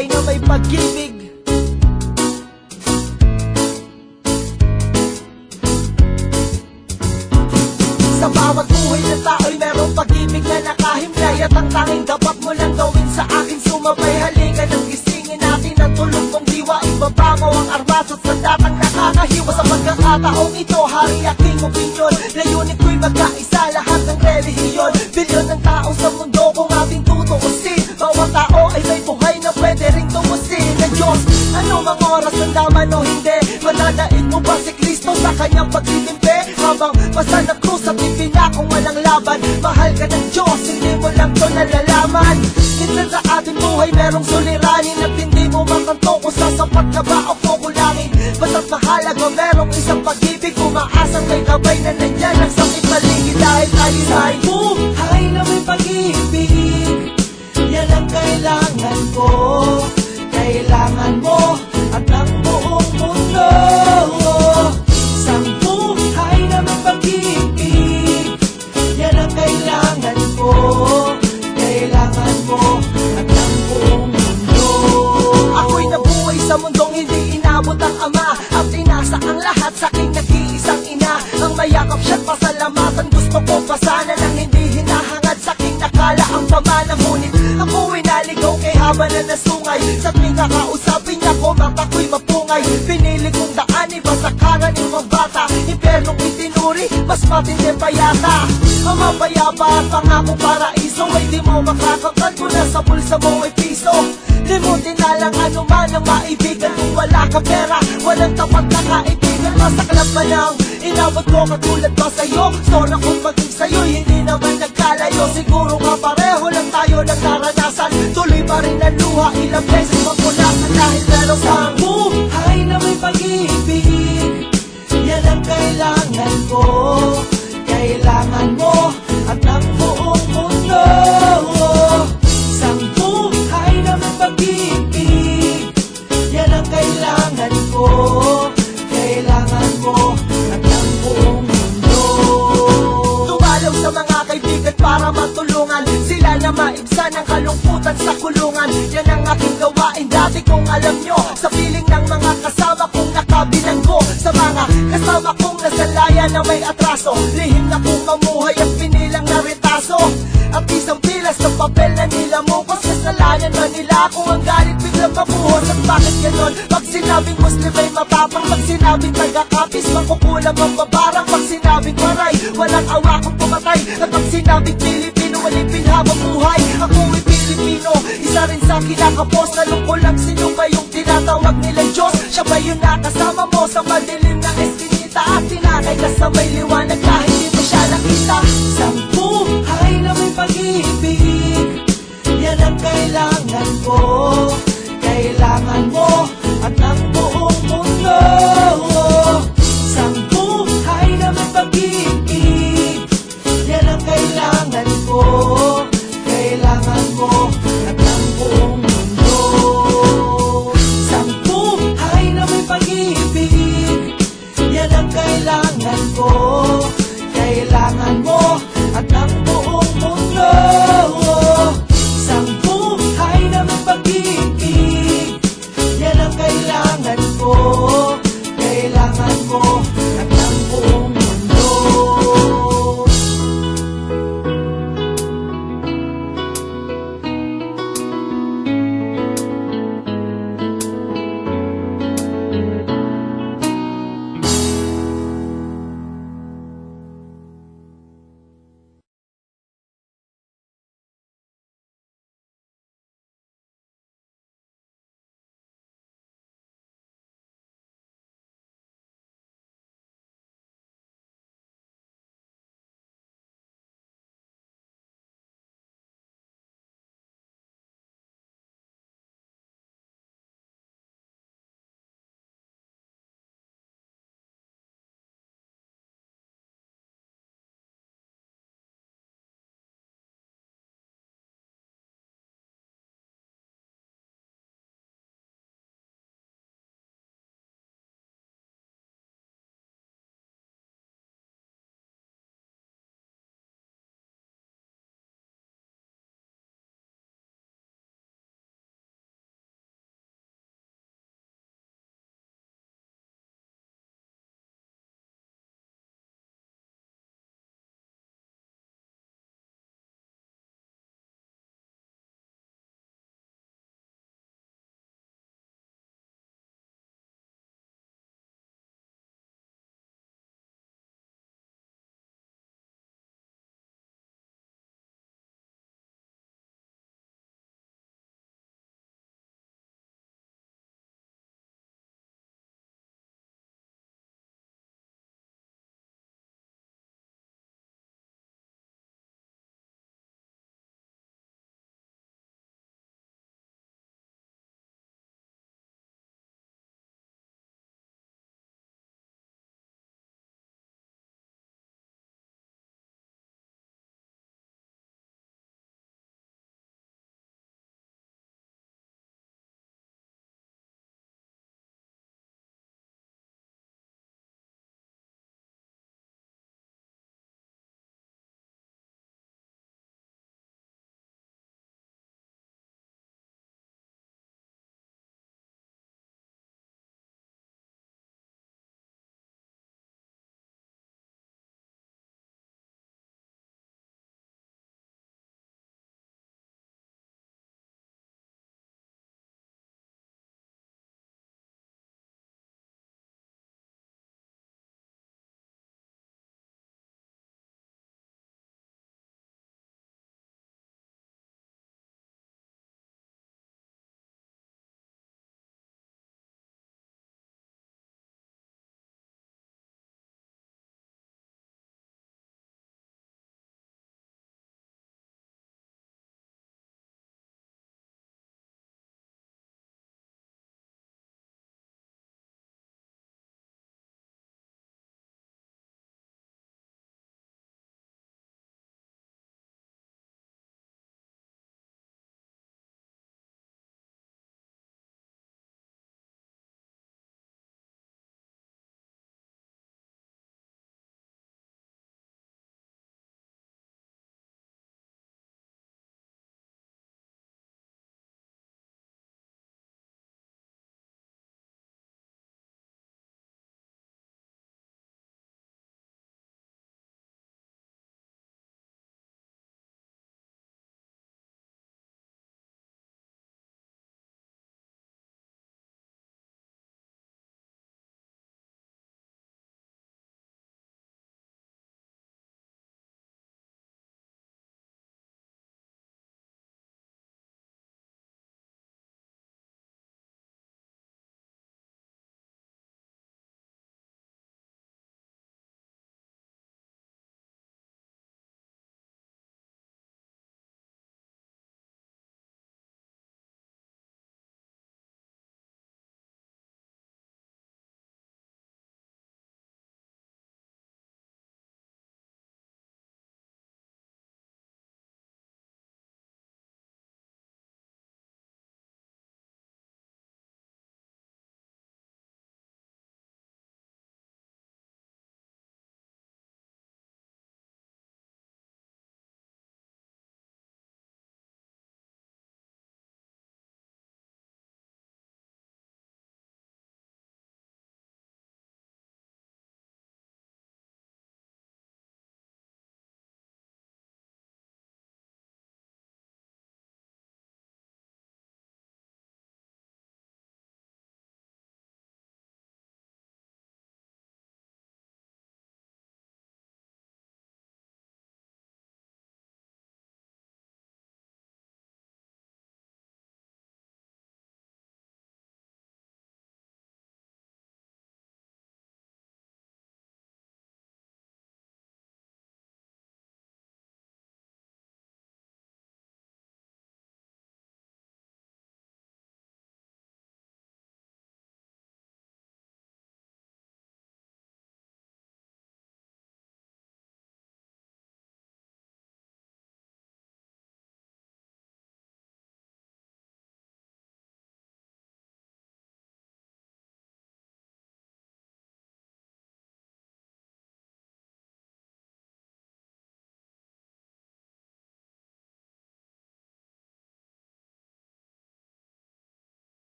buhay na may pag-ibig. Sa bawat buhay ng tao'y merong pag-ibig na nakahimlay At ang tanging dapat mo lang gawin sa akin Sumabay. Halika ng gisingin natin ang tulog mong diwa Ibaba mo ang armas at sandatang nakakahiwa Sa pagkakataong ito, hari aking opinyon Layunin ko'y magkaisa daman o hindi Mananaig mo ba si Kristo sa kanyang pagtitimpi Habang basta na krus at ipinakong walang laban Mahal ka ng Diyos, hindi mo lang to nalalaman. Minsan sa ating buhay merong suliranin At hindi mo makanto kung sasapat ka ba o kukulangin. Basta't mahalaga merong isang pag-ibig Umaasang may gabay na nandyan ang sakit Gusto ko pa sana nang hindi hinahangad. Sa aking nakala ang pamana Ngunit ako'y naligaw kay haba na nasungay. Sa tuwing kakausapin niya ko mata ko'y mapungay. Pinili kong daan iba sa kanan ibang bata. Impernong itinuri mas matindi pa yata. Ang mapayapa at pangako paraiso Ay di mo makakakan kung nasa bulsa mo ay piso. Limutin na lang ano man ang maibigan Kung wala ka pera, walang tapat na kaibigan. Masaklap pa lang, inabot ko katulad ba sa'yo Sora kong tayo ng Tuloy pa rin ang luha, ilang beses magpunasan Dahil meron kang at pinilang na retaso At isang pilas ng papel na nilamukos. Kasalanan man nila kung ang galit biglang mabuhos. At bakit ganon? Pag sinabing Muslim ay mapapang Pag sinabing taga-kapis makukulam ang babarang Pag sinabing maray, walang awa kung pumatay. At pag sinabing Pilipino, walipin habang buhay. Ako ay Pilipino, isa rin sa kinakapos. Nalungkol lang sino ba yung tinatawag nilang Diyos. Siya ba yung nakasama mo sa madilim na eskinita At tinakay ka sa may liwanag kahit hindi mo siya nakita